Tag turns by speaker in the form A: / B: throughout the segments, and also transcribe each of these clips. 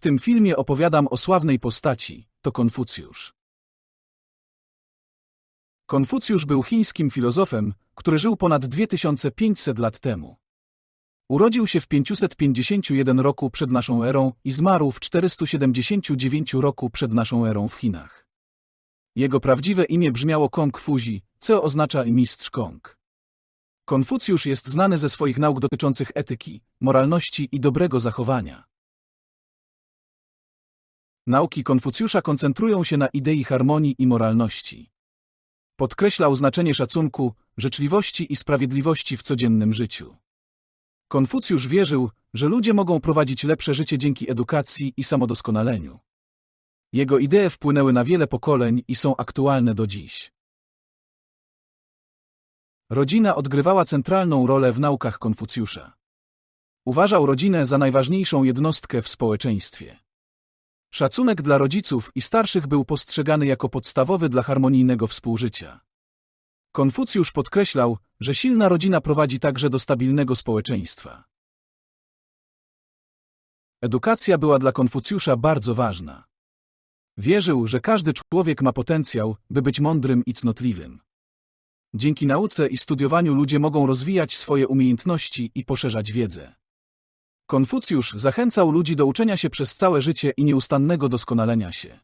A: W tym filmie opowiadam o sławnej postaci, to Konfucjusz. Konfucjusz był chińskim filozofem, który żył ponad 2500 lat temu. Urodził się w 551 roku przed naszą erą i zmarł w 479 roku przed naszą erą w Chinach. Jego prawdziwe imię brzmiało Kong Fuzi, co oznacza mistrz Kong. Konfucjusz jest znany ze swoich nauk dotyczących etyki, moralności i dobrego zachowania. Nauki Konfucjusza koncentrują się na idei harmonii i moralności. Podkreślał znaczenie szacunku, życzliwości i sprawiedliwości w codziennym życiu. Konfucjusz wierzył, że ludzie mogą prowadzić lepsze życie dzięki edukacji i samodoskonaleniu. Jego idee wpłynęły na wiele pokoleń i są aktualne do dziś. Rodzina odgrywała centralną rolę w naukach Konfucjusza. Uważał rodzinę za najważniejszą jednostkę w społeczeństwie. Szacunek dla rodziców i starszych był postrzegany jako podstawowy dla harmonijnego współżycia. Konfucjusz podkreślał, że silna rodzina prowadzi także do stabilnego społeczeństwa. Edukacja była dla Konfucjusza bardzo ważna. Wierzył, że każdy człowiek ma potencjał, by być mądrym i cnotliwym. Dzięki nauce i studiowaniu ludzie mogą rozwijać swoje umiejętności i poszerzać wiedzę. Konfucjusz zachęcał ludzi do uczenia się przez całe życie i nieustannego doskonalenia się.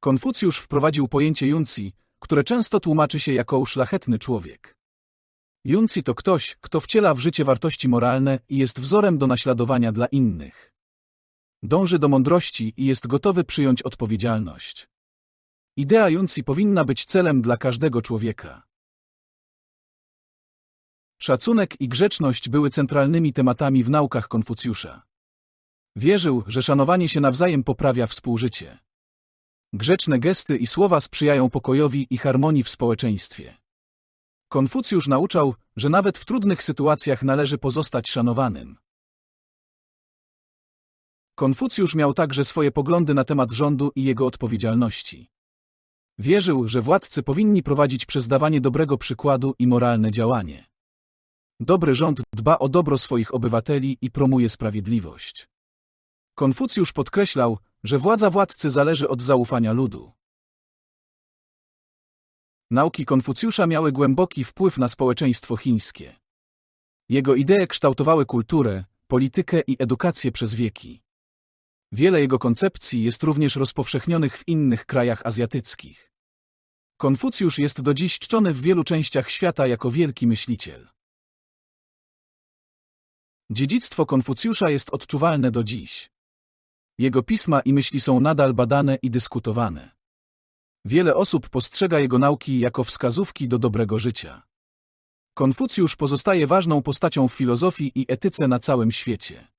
A: Konfucjusz wprowadził pojęcie Junci, które często tłumaczy się jako szlachetny człowiek. Junci to ktoś, kto wciela w życie wartości moralne i jest wzorem do naśladowania dla innych. Dąży do mądrości i jest gotowy przyjąć odpowiedzialność. Idea Junci powinna być celem dla każdego człowieka. Szacunek i grzeczność były centralnymi tematami w naukach Konfucjusza. Wierzył, że szanowanie się nawzajem poprawia współżycie. Grzeczne gesty i słowa sprzyjają pokojowi i harmonii w społeczeństwie. Konfucjusz nauczał, że nawet w trudnych sytuacjach należy pozostać szanowanym. Konfucjusz miał także swoje poglądy na temat rządu i jego odpowiedzialności. Wierzył, że władcy powinni prowadzić przez dawanie dobrego przykładu i moralne działanie. Dobry rząd dba o dobro swoich obywateli i promuje sprawiedliwość. Konfucjusz podkreślał, że władza władcy zależy od zaufania ludu. Nauki Konfucjusza miały głęboki wpływ na społeczeństwo chińskie. Jego idee kształtowały kulturę, politykę i edukację przez wieki. Wiele jego koncepcji jest również rozpowszechnionych w innych krajach azjatyckich. Konfucjusz jest do dziś czczony w wielu częściach świata jako wielki myśliciel. Dziedzictwo Konfucjusza jest odczuwalne do dziś. Jego pisma i myśli są nadal badane i dyskutowane. Wiele osób postrzega jego nauki jako wskazówki do dobrego życia. Konfucjusz pozostaje ważną postacią w filozofii i etyce na całym świecie.